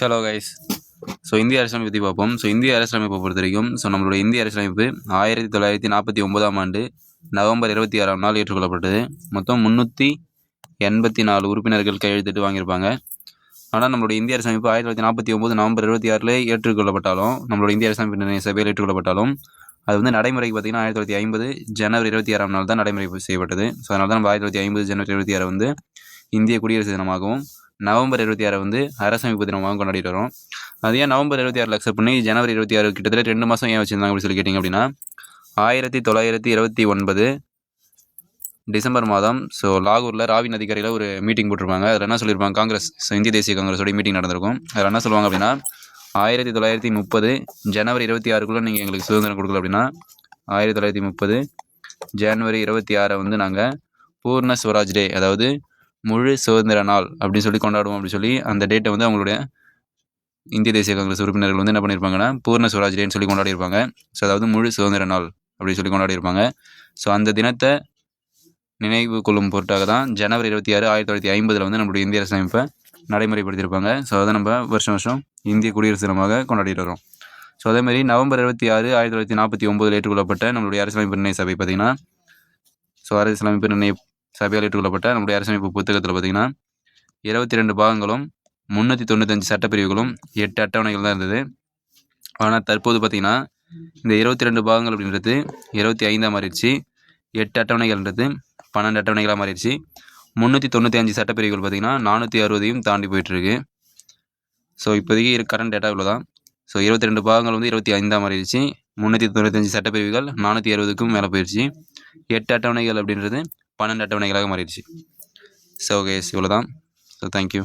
Hello guys so இந்திய அரசியலமைப்பு பற்றி பார்ப்போம். ஸோ இந்திய அரசியலமைப்பை பொறுத்த வரைக்கும் ஸோ நம்மளுடைய இந்திய அரசியலமைப்பு ஆயிரத்தி தொள்ளாயிரத்தி நாற்பத்தி ஒன்பதாம் ஆண்டு நவம்பர் இருபத்தி ஆறாம் நாள் ஏற்றுக்கொள்ளப்பட்டது. மொத்தம் முந்நூற்றி எண்பத்தி நாலு உறுப்பினர்கள் கையெழுத்திட்டு வாங்கியிருப்பாங்க. ஆனால் நம்மளுடைய இந்திய அரசியலமைப்பு ஆயிரத்தி தொள்ளாயிரத்தி நாற்பத்தி ஒம்பது நவம்பர் இருபத்தி ஆறில் ஏற்றுக்கொள்ளப்பட்டாலும் நம்மளுடைய இந்திய அரசியலமைப்பு நிர்ணய சபையில் ஏற்றுக்கொள்ளப்பட்டாலும் அது வந்து நடைமுறைக்கு பார்த்திங்கன்னா ஆயிரத்தி தொள்ளாயிரத்தி ஐம்பது ஜனவரி இருபத்தி ஆறாம் நாள் தான் நடைமுறை செய்யப்பட்டது. ஸோ அதனால் தான் நம்ம ஆயிரத்தி தொள்ளாயிரத்தி ஐம்பது ஜனவரி இருபத்தி ஆறு வந்து இந்திய குடியரசு தினமாகவும் நவம்பர் இருபத்தி ஆறை வந்து அரசமைப்பு தினமாக கொண்டாடிட்டு வரோம். அது ஏன் நவம்பர் இருபத்தி ஆறில் அக்செப்ட் பண்ணி ஜனவரி இருபத்தி ஆறு கிட்டத்தட்ட ரெண்டு மாதம் ஏன் வச்சுருந்தாங்க அப்படின்னு சொல்லி கேட்டிங்க அப்படின்னா ஆயிரத்தி தொள்ளாயிரத்தி இருபத்தி ஒன்பது டிசம்பர் மாதம் ஸோ லாகூரில் ராவி நதிக்கரையில் ஒரு மீட்டிங் போட்டிருப்பாங்க. அதில் என்ன சொல்லியிருப்பாங்க? காங்கிரஸ் இந்திய தேசிய காங்கிரஸோட மீட்டிங் நடந்திருக்கும். அதில் என்ன சொல்லுவாங்க அப்படின்னா ஆயிரத்தி தொள்ளாயிரத்தி முப்பது ஜனவரி இருபத்தி ஆறுக்குள்ளே நீங்கள் எங்களுக்கு சுதந்திரம் கொடுக்கல அப்படின்னா ஆயிரத்தி தொள்ளாயிரத்தி முப்பது ஜனவரி இருபத்தி ஆறை வந்து நாங்கள் பூர்ண ஸ்வராஜ் டே அதாவது முழு சுதந்திர நாள் அப்படின்னு சொல்லி கொண்டாடுவோம் அப்படின்னு சொல்லி அந்த டேட்டை வந்து அவங்களுடைய இந்திய தேசிய காங்கிரஸ் உறுப்பினர்கள் வந்து என்ன பண்ணியிருப்பாங்கன்னா பூர்ண சுவராஜ் டேன்னு சொல்லி கொண்டாடியிருப்பாங்க. ஸோ அதாவது முழு சுதந்திர நாள் அப்படின்னு சொல்லி கொண்டாடியிருப்பாங்க. ஸோ அந்த தினத்தை நினைவு கொள்ளும் பொருட்டாக தான் ஜனவரி இருபத்தி ஆறு ஆயிரத்தி தொள்ளாயிரத்தி ஐம்பதில் வந்து நம்மளுடைய இந்திய அரசமைப்பை நடைமுறைப்படுத்தியிருப்பாங்க. ஸோ அதை நம்ம வருஷம் வருஷம் இந்திய குடியரசு தினமாக கொண்டாடிட்டு வரோம் ஸோ அதேமாதிரி நவம்பர் இருபத்தி ஆறு ஆயிரத்தி தொள்ளாயிரத்தி நாற்பத்தி ஒம்பதில் ஏற்றுக்கொள்ளப்பட்ட நம்மளுடைய அரசியலமைப்பு நிர்ணய சபை பார்த்திங்கன்னா ஸோ அரசியலமைப்பு நிர்ணய சபையால் ஏற்றுக்கொள்ளப்பட்ட நம்முடைய அரசமைப்பு புத்தகத்தில் பார்த்திங்கன்னா இருபத்தி ரெண்டு பாகங்களும் முந்நூற்றி தொண்ணூத்தஞ்சு சட்டப்பிரிவுகளும் எட்டு அட்டவணைகள் தான் இருந்தது. ஆனால் தற்போது பார்த்திங்கன்னா இந்த இருபத்தி ரெண்டு பாகங்கள் அப்படின்றது இருபத்தி ஐந்தாக மாறிடுச்சு எட்டு அட்டவணைகள்ன்றது பன்னெண்டு அட்டவணைகளாக மாறிடுச்சு. முந்நூற்றி தொண்ணூற்றி அஞ்சு சட்டப்பிரிவுகள் பார்த்திங்கன்னா நானூற்றி அறுபதையும் தாண்டி போயிட்டுருக்கு. ஸோ இப்போதைக்கு இரு கரண்ட் டேட்டா இவ்வளோ தான் ஸோ இருபத்தி ரெண்டு பாகங்கள் வந்து இருபத்தி ஐந்தாக மாறிடுச்சு முந்நூற்றி தொண்ணூத்தஞ்சு சட்டப்பிரிவுகள் நானூற்றி அறுபதுக்கும் மேலே போயிடுச்சு. எட்டு அட்டவணைகள் அப்படின்றது பன்னெண்டு அட்டவணைகளாக மாறிடுச்சு. ஸோ ஓகே இவ்வளோ தான் ஸோ தேங்க்யூ